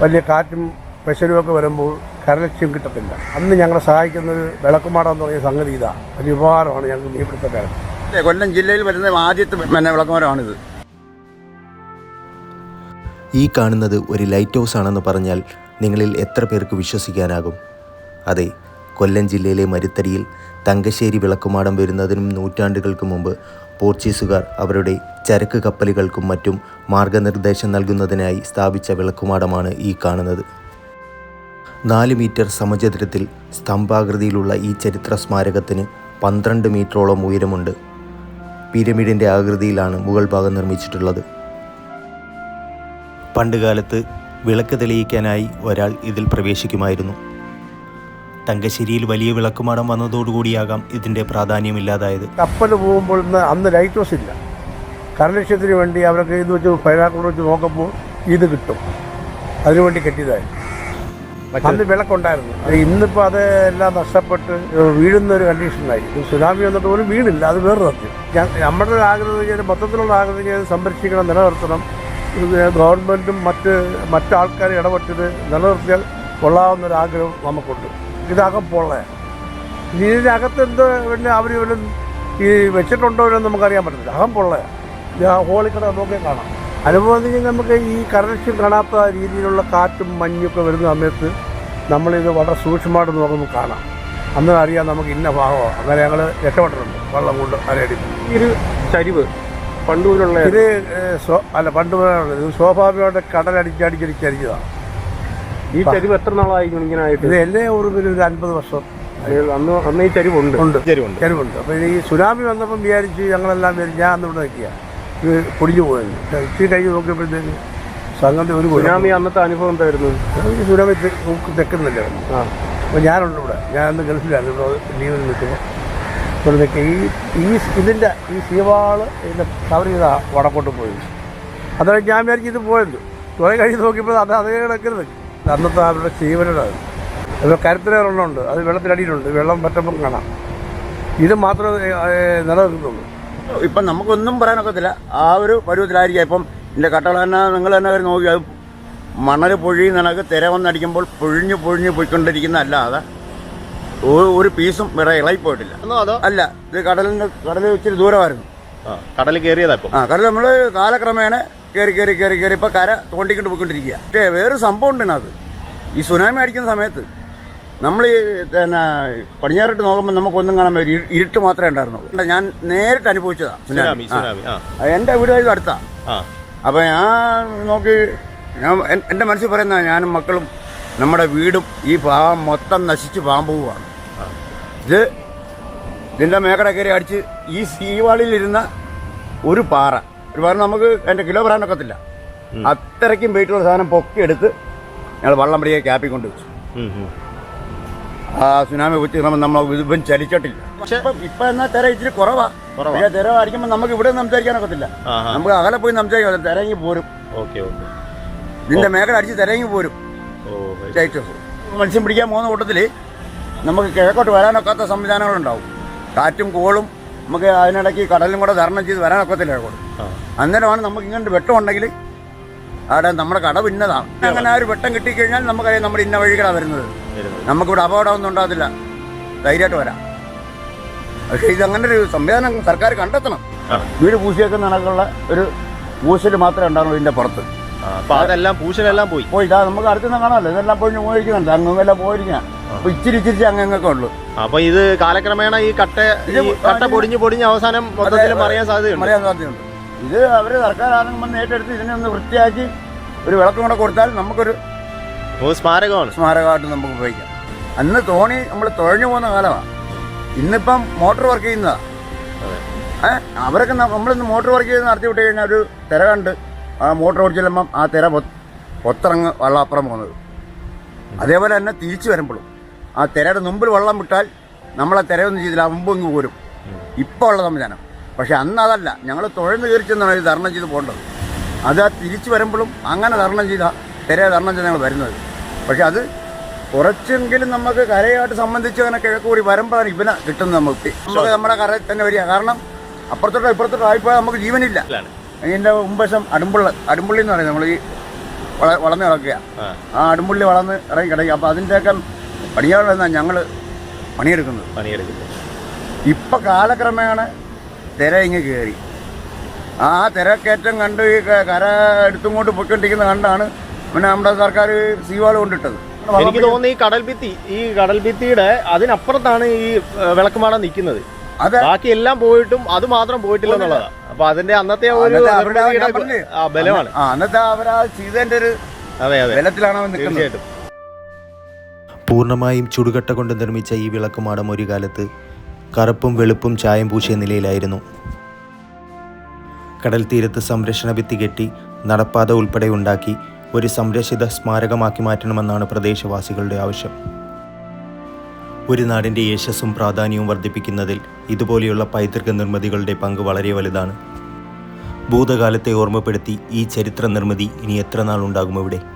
വലിയ കാറ്റും പ്രഷറുമൊക്കെ വരുമ്പോൾ കരലക്ഷ്യം കിട്ടത്തില്ല. അന്ന് ഞങ്ങളെ സഹായിക്കുന്നത് വിളക്കുമാടം എന്ന് പറയുന്ന സംഗതി ഇതാ. വലിയ ഉപകാരമാണ് ഞങ്ങൾക്ക് മീൻപിടുത്തക്കാരൻ കൊല്ലം ജില്ലയിൽ വരുന്ന ആദ്യത്തെ പിന്നെ വിളക്കുമരമാണിത് ഈ കാണുന്നത് ഒരു ലൈറ്റ് ഹൗസ് ആണെന്ന് പറഞ്ഞാൽ നിങ്ങളിൽ എത്ര പേർക്ക് വിശ്വസിക്കാനാകും? അതെ കൊല്ലം ജില്ലയിലെ മരുത്തടിയിൽ തങ്കശ്ശേരി വിളക്കുമാടം വരുന്നതിനും നൂറ്റാണ്ടുകൾക്ക് മുമ്പ് പോർച്ചുഗീസുകാർ അവരുടെ ചരക്ക് കപ്പലുകൾക്കും മറ്റും മാർഗനിർദ്ദേശം നൽകുന്നതിനായി സ്ഥാപിച്ച വിളക്കുമാടമാണ് ഈ കാണുന്നത്. നാല് മീറ്റർ സമചതുരത്തിൽ സ്തംഭാകൃതിയിലുള്ള ഈ ചരിത്ര സ്മാരകത്തിന് പന്ത്രണ്ട് മീറ്ററോളം ഉയരമുണ്ട്. പിരമിഡിന്റെ ആകൃതിയിലാണ് മുഗൾ ഭാഗം നിർമ്മിച്ചിട്ടുള്ളത്. പണ്ടുകാലത്ത് വിളക്ക് തെളിയിക്കാനായി ഒരാൾ ഇതിൽ പ്രവേശിക്കുമായിരുന്നു. തങ്കശ്ശേരിയിൽ വലിയ വിളക്കുമാടം വന്നതോടുകൂടിയാകാം ഇതിന്റെ പ്രാധാന്യം ഇല്ലാതായത് കപ്പൽ പോകുമ്പോൾ അന്ന് ലൈറ്റ് ഹൗസ് ഇല്ല. കരലക്ഷ്യത്തിന് വേണ്ടി അവരൊക്കെ ഇത് വെച്ച് പൈനാക്കൂടെ വെച്ച് നോക്കുമ്പോൾ ഇത് കിട്ടും. അതിനുവേണ്ടി കെട്ടിയതായി. അന്ന് വിളക്കുണ്ടായിരുന്നു. അത് ഇന്നിപ്പോൾ അത് എല്ലാം നഷ്ടപ്പെട്ട് വീഴുന്ന ഒരു കണ്ടീഷനായി. ഈ സുനാമി വന്നിട്ട് പോലും വീടില്ല അത് വേറെ സത്യം. ഞാൻ നമ്മുടെ ഒരു ആഗ്രഹം ചെയ്ത് മൊത്തത്തിലുള്ള ആഗ്രഹം ചെയ്ത് ഇത് സംരക്ഷിക്കണം നിലനിർത്തണം. ഗവൺമെന്റും മറ്റ് മറ്റാൾക്കാരും ഇടപെട്ടത് നിലനിർത്തിയാൽ കൊള്ളാവുന്നൊരാഗ്രഹം ഒരു ആഗ്രഹം നമുക്കുണ്ട്. ഇതകം പൊള്ളയാണ് ഇനി ഇതിനകത്ത് എന്ത് പിന്നെ അവർ വല്ലതും ഈ വെച്ചിട്ടുണ്ടോ എന്ന് നമുക്കറിയാൻ പറ്റത്തില്ല. അകം പൊള്ളേ ഹോളിക്കട നോക്കിയാൽ കാണാം. അനുഭവം എന്ന് വെച്ചാൽ നമുക്ക് ഈ കറക്ഷൻ കാണാത്ത രീതിയിലുള്ള കാറ്റും മഞ്ഞൊക്കെ വരുന്ന സമയത്ത് നമ്മളിത് വളരെ സൂക്ഷ്മമായിട്ട് നോക്കുമ്പോൾ കാണാം. അന്നേരം അറിയാം നമുക്ക് ഇന്ന ഭാഗമോ. അങ്ങനെ ഞങ്ങൾ രക്ഷപ്പെട്ടിട്ടുണ്ട്. വെള്ളം കൊണ്ട് അരയടി ഒരു ചരിവ് പണ്ട് മുതലുള്ള ഇത് അല്ല പണ്ട് മുതലാണ് ഇത് സ്വാഭാവികമായിട്ട് കടലടിച്ചടിച്ചടിച്ചരിച്ചതാണ് ഈ ചരിവ് എത്ര നാളായി ഇങ്ങനെ ആയിട്ട്? ഇത് എല്ലാ ഓർമ്മയിൽ ഒരു അൻപത് വർഷം. അന്ന് അന്ന് ഈ ചരിവുണ്ട്. ഉണ്ട്. ചരിവുണ്ട്. ചരിവുണ്ട്. അപ്പോൾ ഈ സുനാമി വന്നപ്പം വിചാരിച്ച് ഞങ്ങളെല്ലാം വിചാരിച്ച് ഞാൻ അന്ന് ഇവിടെ നിൽക്കുക ഇത് പൊടിഞ്ഞു പോയത് ഇച്ചിരി കഴിഞ്ഞ് നോക്കിയപ്പോഴത്തേക്ക് സംഘത്തെ ഒരു. സുനാമി അന്നത്തെ അനുഭവം എന്തായിരുന്നു? ഈ സുനാമി തെക്കുന്നില്ല ആ. അപ്പോൾ ഞാനുണ്ട് ഇവിടെ. ഞാൻ അന്ന് ഗൾഫിലായിരുന്നു. ഇവിടെ ലീവിൽ നിൽക്കുമ്പോൾ ഇവിടെ നിൽക്കുക. ഈ ഈ ഇതിന്റെ ഈ സീവാൾ ഇതിന്റെ കവർ ചെയ്ത വടക്കോട്ട് പോയി. അതായത് ഞാൻ വിചാരിച്ച് ഇത് പോയത് കുറേ കഴിഞ്ഞ് നോക്കിയപ്പോൾ അത് അതേ കിടക്കരുത് അന്നത്തെ അവരുടെ ജീവനാണ് ഇവിടെ കരുത്തലുണ്ട് അത് വെള്ളത്തിലടിയിലുണ്ട് വെള്ളം പറ്റുമ്പോൾ കാണാം. ഇത് മാത്രമേ നിലനിർത്തുള്ളൂ നിലനിൽക്കുന്നുള്ളൂ. ഇപ്പം നമുക്കൊന്നും പറയാനൊക്കത്തില്ല. ആ ഒരു പരുവത്തിലായിരിക്കാം ഇപ്പം എന്റെ കട്ടള തന്നെ നിങ്ങൾ തന്നെ അവർ നോക്കി. അത് മണൽ പൊഴി നിനക്ക് തിര വന്നടിക്കുമ്പോൾ പൊഴിഞ്ഞ് പൊഴിഞ്ഞ് പോയിക്കൊണ്ടിരിക്കുന്ന അല്ലാതെ ഒരു- ഒരു പീസും വേറെ ഇളകിപ്പോയിട്ടില്ല അതോ? അല്ല ഇത് കടലിന്റെ കടൽ ഇച്ചിരി ദൂരമായിരുന്നു. കടൽ കയറിയതാ ഇപ്പം. ആ കടൽ നമ്മൾ കാലക്രമേണ കയറി കയറി കയറി കയറി ഇപ്പം കര തോണ്ടിക്കൊണ്ട് പോയിക്കൊണ്ടിരിക്കുക. പക്ഷേ വേറൊരു സംഭവം ഉണ്ട് അത്. ഈ സുനാമി അടിക്കുന്ന സമയത്ത് നമ്മൾ ഈ പിന്നെ പടിഞ്ഞാറിട്ട് നോക്കുമ്പോൾ നമുക്കൊന്നും കാണാൻ പറ്റും ഇരു- ഇരുട്ട് മാത്രമേ ഉണ്ടായിരുന്നുള്ളൂ. ഞാൻ നേരിട്ട് അനുഭവിച്ചതാണ് എന്റെ വീട് ഇത് അടുത്താ. ആ. അപ്പോൾ ഞാൻ നോക്കി ഞാൻ എൻ- എന്റെ മനസ്സിൽ പറയുന്ന ഞാനും മക്കളും നമ്മുടെ വീടും ഈ പാവം മൊത്തം നശിച്ച് പാമ്പുവാണ് പോവാണ്. ഇത് ഇതിന്റെ മേക്കട കയറി അടിച്ച് ഈ സീവാളിലിരുന്ന ഒരു പാറ. ഒരു പാറ നമുക്ക് എന്റെ കിലോ പറയാനൊക്കത്തില്ല അത്രയ്ക്കും വെയിറ്റുള്ള സാധനം പൊക്കി എടുത്ത് ഞങ്ങൾ വള്ളം പടിയെ ക്യാപ്പിൽ കൊണ്ട് വെച്ചു. ആ സുനാമി കുത്തി നമ്മൾ ഇപ്പം ചലിച്ചിട്ടില്ല. പക്ഷെ ഇപ്പൊ എന്നാ തിര ഇച്ചിരി കുറവാ. പക്ഷേ തിര അടിക്കുമ്പോൾ നമുക്ക് ഇവിടെ സംസാരിക്കാനൊക്കത്തില്ല. നമുക്ക് അകലെ പോയി സംസാരിക്കാം തിരങ്ങി പോരും. ഇതിന്റെ മേഖല അടിച്ച് തിരങ്ങി പോരും. മത്സ്യം പിടിക്കാൻ പോകുന്ന കൂട്ടത്തിൽ നമുക്ക് കിഴക്കോട്ട് വരാനൊക്കാത്ത സംവിധാനങ്ങളുണ്ടാവും. കാറ്റും കോളും നമുക്ക് അതിനിടയ്ക്ക് കടലും കൂടെ തരണം ചെയ്ത് വരാൻ ഒക്കത്തില്ല കൂടെ. അന്നേരമാണ് നമുക്ക് ഇങ്ങനെ വെട്ടം ഉണ്ടെങ്കിൽ അവിടെ നമ്മുടെ കട ഇന്നതാണ് അങ്ങനെ ആ ഒരു വെട്ടം കിട്ടിക്കഴിഞ്ഞാൽ നമുക്കറിയാം നമ്മുടെ ഇന്ന വഴികളാണ് വരുന്നത്. നമുക്കിവിടെ അപകടമൊന്നും ഉണ്ടാകത്തില്ല. ധൈര്യമായിട്ട് വരാം. പക്ഷേ ഇതങ്ങനെ ഒരു സംവിധാനം സർക്കാർ കണ്ടെത്തണം. വീട് പൂശിയൊക്കെ നടക്കുള്ള ഒരു പൂശൽ മാത്രമേ ഉണ്ടാകുള്ളൂ ഇതിന്റെ പുറത്ത്. അപ്പൊ അതെല്ലാം പൂശലെല്ലാം പോയി. പോയി ഇതാ നമുക്ക് അടുത്തുനിന്ന് കാണാമല്ലോ. ഇതെല്ലാം പോയി പോയിരിക്കുന്നുണ്ട്. അങ്ങെല്ലാം പോയിരിക്കാം അപ്പൊ ഇച്ചിരി ഇച്ചിരി അങ്ങങ്ങൊക്കെ ഉള്ളു. അപ്പൊ ഇത് കാലക്രമേണ ഈ കട്ട കട്ട പൊടിഞ്ഞു പൊടിഞ്ഞ് അവസാനം മൊത്തത്തിൽ മറിയാൻ സാധ്യതയുണ്ട്. പറയാൻ സാധ്യതയുണ്ട്. ഇത് അവർ സർക്കാർ ആണെങ്കിലും വന്ന് ഏറ്റെടുത്ത് ഇതിനെ ഒന്ന് വൃത്തിയാക്കി ഒരു വിളക്കം കൂടെ കൊടുത്താൽ നമുക്കൊരു സ്മാരകമാണ്. സ്മാരകമായിട്ട് നമുക്ക് ഉപയോഗിക്കാം. അന്ന് തോണി നമ്മൾ തുഴഞ്ഞു പോകുന്ന കാലമാണ്. ഇന്നിപ്പം മോട്ടോർ വർക്ക് ചെയ്യുന്നതാ. ഏ അവരൊക്കെ നമ്മളിന്ന് മോട്ടോർ വർക്ക് ചെയ്ത് നടത്തി വിട്ട് കഴിഞ്ഞാൽ ഒരു തിര കണ്ട് ആ മോട്ടർ ഓടിച്ച് ആ തിര പൊത്തിറങ്ങ് വെള്ളം അപ്പുറം പോകുന്നത്. അതേപോലെ തന്നെ തിരിച്ചു വരുമ്പോഴും ആ തിരയുടെ മുമ്പിൽ വെള്ളം വിട്ടാൽ നമ്മളെ തിരയൊന്നും ചെയ്തില്ല മുമ്പ് ഇങ്ങ് പോരും. ഇപ്പോൾ ഉള്ള സംവിധാനം. പക്ഷെ അന്ന് അതല്ല. ഞങ്ങൾ തുഴന്ന് കയറി ചെന്നാണ് ഇത് തരണം ചെയ്ത് പോകേണ്ടത്. അത് തിരിച്ചു വരുമ്പോഴും അങ്ങനെ തരണം ചെയ്ത തിരയെ തരണം ചെയ്ത് ഞങ്ങൾ വരുന്നത്. പക്ഷെ അത് കുറച്ചെങ്കിലും നമുക്ക് കരയായിട്ട് സംബന്ധിച്ച് അങ്ങനെ കിഴക്ക് കൂടി വരുമ്പോഴാണ് ഇവനെ കിട്ടുന്നത് നമുക്ക്. നമുക്ക് നമ്മുടെ കരയിൽ തന്നെ വരിക. കാരണം അപ്പുറത്തോട്ടോ ഇപ്പുറത്തോട്ടോ ആയിപ്പോയാൽ നമുക്ക് ജീവനില്ല. ഇതിന്റെ മുമ്പശം അടുമ്പുള്ള അടുമ്പുള്ളി എന്ന് പറയുന്നത് നമ്മൾ ഈ വള- വളർന്ന് കിടക്കുക. ആ. അടുമ്പുള്ളി വളർന്ന് ഇറങ്ങി കിടക്കുക. അപ്പോൾ അതിന്റെയൊക്കെ പണിയാളെന്നാണ് ഞങ്ങൾ പണിയെടുക്കുന്നത്. പണിയെടുക്കുന്നത്. ഇപ്പം കാലക്രമേണ തിര ഇങ്ങ് കയറി ആ തിരക്കേറ്റം കണ്ട് ഈ കര എടുത്തുകൊണ്ട് പൊയ്ക്കൊണ്ടിരിക്കുന്ന കണ്ടാണ് പിന്നെ നമ്മുടെ സർക്കാർ സീവാൾ കൊണ്ടിട്ടത്. എനിക്ക് തോന്നുന്നു ഈ കടൽഭിത്തി ഈ കടൽഭിത്തിയുടെ അതിനപ്പുറത്താണ് ഈ വിളക്കുമാടം നിൽക്കുന്നത്. ബാക്കി എല്ലാം പോയിട്ടും അത് മാത്രം പോയിട്ടില്ല എന്നുള്ളതാണ് അപ്പൊ അതിന്റെ അന്നത്തെ ഒരു അന്നത്തെ ആ ബലമാണ്. അന്നത്തെ അവരാ ചെയ്തതിന്റെ ഒരു അതെ അതെ. ബലത്തിലാണ് അവൻ നിൽക്കുന്നത്. തീർച്ചയായിട്ടും. പൂർണമായും ചുടുകട്ട കൊണ്ട് നിർമ്മിച്ച ഈ വിളക്കുമാടം ഒരു കാലത്ത് കറുപ്പും വെളുപ്പും ചായം പൂശിയ നിലയിലായിരുന്നു. കടൽ തീരത്ത് സംരക്ഷണ ഭിത്തി കെട്ടി നടപ്പാത ഉൾപ്പെടെ ഉണ്ടാക്കി ഒരു സംരക്ഷിത സ്മാരകമാക്കി മാറ്റണമെന്നാണ് പ്രദേശവാസികളുടെ ആവശ്യം. ഒരു നാടിന്റെ യശസ്സും പ്രാധാന്യവും വർദ്ധിപ്പിക്കുന്നതിൽ ഇതുപോലെയുള്ള പൈതൃക നിർമ്മിതികളുടെ പങ്ക് വളരെ വലുതാണ്. ഭൂതകാലത്തെ ഓർമ്മപ്പെടുത്തി ഈ ചരിത്ര നിർമ്മിതി ഇനി എത്ര നാൾ ഉണ്ടാകും ഇവിടെ?